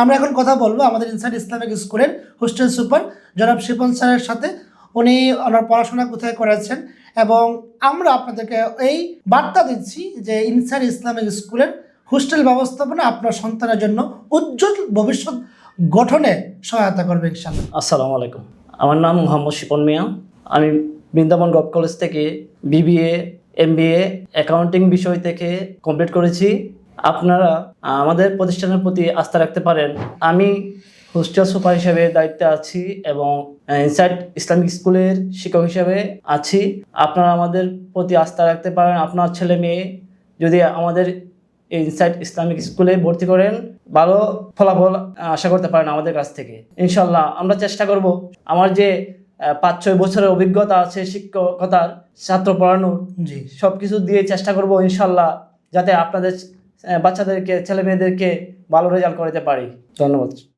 আমরা এখন কথা বলব আমাদের ইনসাইড ইসলামিক স্কুলের হোস্টেল সুপার জনাব শিপন স্যারের সাথে। উনি ওনার পড়াশোনা কোথায় করেছেন এবং আমরা আপনাদেরকে এই বার্তা দিচ্ছি যে ইনসাইড ইসলামিক স্কুলের হোস্টেল ব্যবস্থাপনা আপনার সন্তানের জন্য উজ্জ্বল ভবিষ্যৎ গঠনে সহায়তা করবে ইনশাল্লাহ আসসালামু আলাইকুম। আমার নাম মোহাম্মদ শিপন মিয়া। আমি বৃন্দাবন গভ কলেজ থেকে বিবিএ এমবিএ অ্যাকাউন্টিং বিষয় থেকে কমপ্লিট করেছি। আপনারা আমাদের প্রতিষ্ঠানের প্রতি আস্থা রাখতে পারেন। আমি হোস্টেল সুপার হিসেবে দায়িত্বে আছি এবং ইনসাইড ইসলামিক স্কুলের শিক্ষক হিসেবে আছি। আপনারা আমাদের প্রতি আস্থা রাখতে পারেন। আপনার ছেলে মেয়ে যদি আমাদের ইনসাইড ইসলামিক স্কুলে ভর্তি করেন ভালো ফলাফল আশা করতে পারেন আমাদের কাছ থেকে। ইনশাল্লাহ আমরা চেষ্টা করব। আমার যে পাঁচ ছয় বছরের অভিজ্ঞতা আছে শিক্ষকতার ছাত্র পড়ানোর জি। সব কিছু দিয়ে চেষ্টা করব ইনশাল্লাহ যাতে আপনাদের বাচ্চাদেরকে ছেলে মেয়েদেরকে ভালো রেজাল্ট করাতে পারি। ধন্যবাদ।